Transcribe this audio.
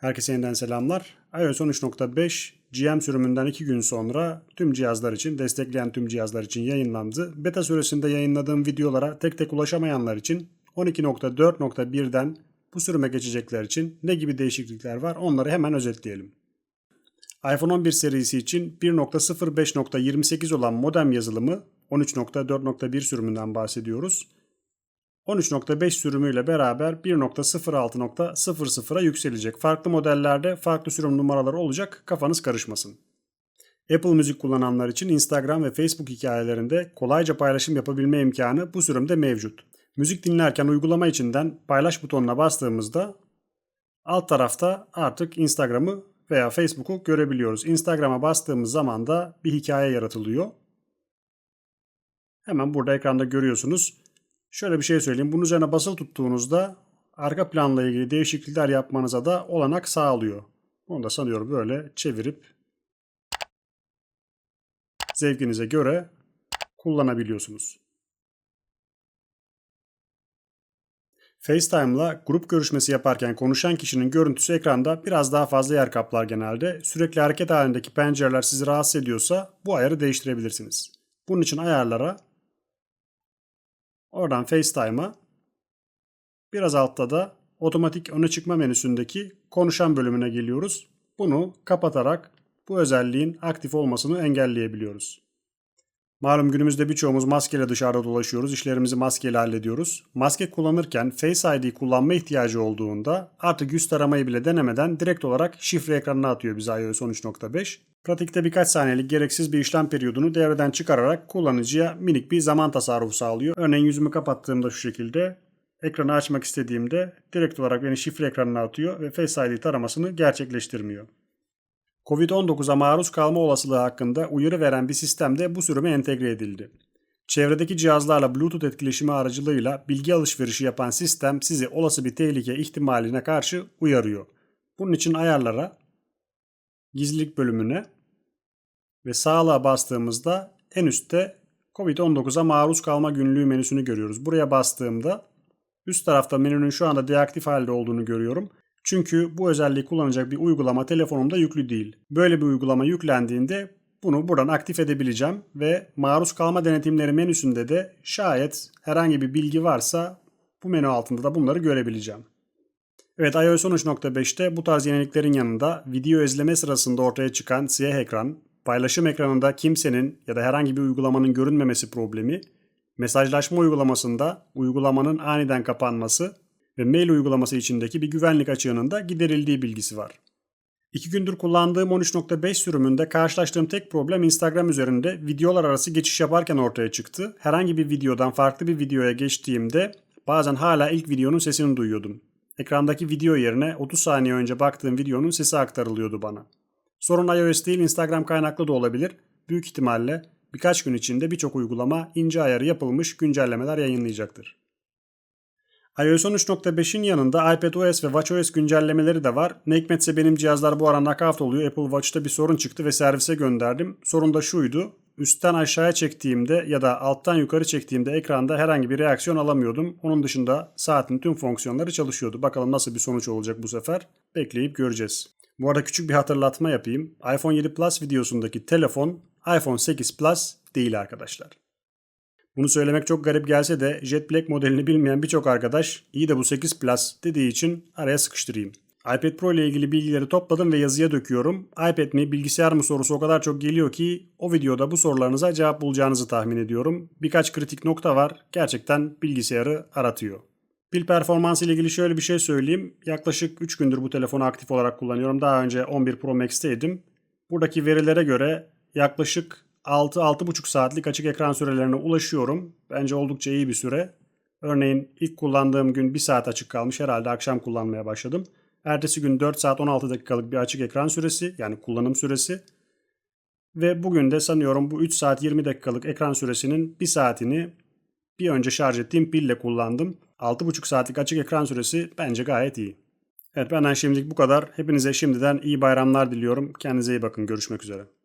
Herkese yeniden selamlar. iOS 13.5 GM sürümünden 2 gün sonra tüm cihazlar için, destekleyen tüm cihazlar için yayınlandı. Beta süresinde yayınladığım videolara tek tek ulaşamayanlar için 12.4.1'den bu sürüme geçecekler için ne gibi değişiklikler var onları hemen özetleyelim. iPhone 11 serisi için 1.05.28 olan modem yazılımı 13.4.1 sürümünden bahsediyoruz. 13.5 sürümüyle beraber 1.06.00'a yükselecek. Farklı modellerde farklı sürüm numaraları olacak. Kafanız karışmasın. Apple Müzik kullananlar için Instagram ve Facebook hikayelerinde kolayca paylaşım yapabilme imkanı bu sürümde mevcut. Müzik dinlerken uygulama içinden paylaş butonuna bastığımızda alt tarafta artık Instagram'ı veya Facebook'u görebiliyoruz. Instagram'a bastığımız zaman da bir hikaye yaratılıyor. Hemen burada ekranda görüyorsunuz. Şöyle bir şey söyleyeyim. Bunun üzerine basılı tuttuğunuzda arka planla ilgili değişiklikler yapmanıza da olanak sağlıyor. Onu da sanıyorum böyle çevirip zevkinize göre kullanabiliyorsunuz. FaceTime'la grup görüşmesi yaparken konuşan kişinin görüntüsü ekranda biraz daha fazla yer kaplar genelde. Sürekli hareket halindeki pencereler sizi rahatsız ediyorsa bu ayarı değiştirebilirsiniz. Bunun için ayarlara Oradan FaceTime'a biraz altta da otomatik öne çıkma menüsündeki konuşan bölümüne geliyoruz. Bunu kapatarak bu özelliğin aktif olmasını engelleyebiliyoruz. Malum günümüzde birçoğumuz maskeyle dışarıda dolaşıyoruz, işlerimizi maskeyle hallediyoruz. Maske kullanırken Face ID kullanma ihtiyacı olduğunda artık yüz taramayı bile denemeden direkt olarak şifre ekranına atıyor bize iOS 13.5. Pratikte birkaç saniyelik gereksiz bir işlem periyodunu devreden çıkararak kullanıcıya minik bir zaman tasarrufu sağlıyor. Örneğin yüzümü kapattığımda şu şekilde ekranı açmak istediğimde direkt olarak beni şifre ekranına atıyor ve Face ID taramasını gerçekleştirmiyor. Covid-19'a maruz kalma olasılığı hakkında uyarı veren bir sistem de bu sürüme entegre edildi. Çevredeki cihazlarla Bluetooth etkileşimi aracılığıyla bilgi alışverişi yapan sistem sizi olası bir tehlike ihtimaline karşı uyarıyor. Bunun için ayarlara, gizlilik bölümüne ve sağlığa bastığımızda en üstte Covid-19'a maruz kalma günlüğü menüsünü görüyoruz. Buraya bastığımda üst tarafta menünün şu anda deaktif halde olduğunu görüyorum. Çünkü bu özelliği kullanacak bir uygulama telefonumda yüklü değil. Böyle bir uygulama yüklendiğinde bunu buradan aktif edebileceğim ve maruz kalma denetimleri menüsünde de şayet herhangi bir bilgi varsa bu menü altında da bunları görebileceğim. Evet iOS 13.5'te bu tarz yeniliklerin yanında video izleme sırasında ortaya çıkan siyah ekran, paylaşım ekranında kimsenin ya da herhangi bir uygulamanın görünmemesi problemi, mesajlaşma uygulamasında uygulamanın aniden kapanması ve mail uygulaması içindeki bir güvenlik açığının da giderildiği bilgisi var. İki gündür kullandığım 13.5 sürümünde karşılaştığım tek problem Instagram üzerinde videolar arası geçiş yaparken ortaya çıktı. Herhangi bir videodan farklı bir videoya geçtiğimde bazen hala ilk videonun sesini duyuyordum. Ekrandaki video yerine 30 saniye önce baktığım videonun sesi aktarılıyordu bana. Sorun iOS değil Instagram kaynaklı da olabilir. Büyük ihtimalle birkaç gün içinde birçok uygulama ince ayarı yapılmış güncellemeler yayınlayacaktır iOS 13.5'in yanında iPadOS ve WatchOS güncellemeleri de var. Ne hikmetse benim cihazlar bu ara nakavt oluyor. Apple Watch'ta bir sorun çıktı ve servise gönderdim. Sorun da şuydu. Üstten aşağıya çektiğimde ya da alttan yukarı çektiğimde ekranda herhangi bir reaksiyon alamıyordum. Onun dışında saatin tüm fonksiyonları çalışıyordu. Bakalım nasıl bir sonuç olacak bu sefer. Bekleyip göreceğiz. Bu arada küçük bir hatırlatma yapayım. iPhone 7 Plus videosundaki telefon iPhone 8 Plus değil arkadaşlar. Bunu söylemek çok garip gelse de Jet Black modelini bilmeyen birçok arkadaş iyi de bu 8 Plus dediği için araya sıkıştırayım. iPad Pro ile ilgili bilgileri topladım ve yazıya döküyorum. iPad mi bilgisayar mı sorusu o kadar çok geliyor ki o videoda bu sorularınıza cevap bulacağınızı tahmin ediyorum. Birkaç kritik nokta var. Gerçekten bilgisayarı aratıyor. Pil performansı ile ilgili şöyle bir şey söyleyeyim. Yaklaşık 3 gündür bu telefonu aktif olarak kullanıyorum. Daha önce 11 Pro Max'teydim. Buradaki verilere göre yaklaşık 6-6,5 saatlik açık ekran sürelerine ulaşıyorum. Bence oldukça iyi bir süre. Örneğin ilk kullandığım gün 1 saat açık kalmış. Herhalde akşam kullanmaya başladım. Ertesi gün 4 saat 16 dakikalık bir açık ekran süresi yani kullanım süresi. Ve bugün de sanıyorum bu 3 saat 20 dakikalık ekran süresinin 1 saatini bir önce şarj ettiğim pille kullandım. 6,5 saatlik açık ekran süresi bence gayet iyi. Evet benden şimdilik bu kadar. Hepinize şimdiden iyi bayramlar diliyorum. Kendinize iyi bakın. Görüşmek üzere.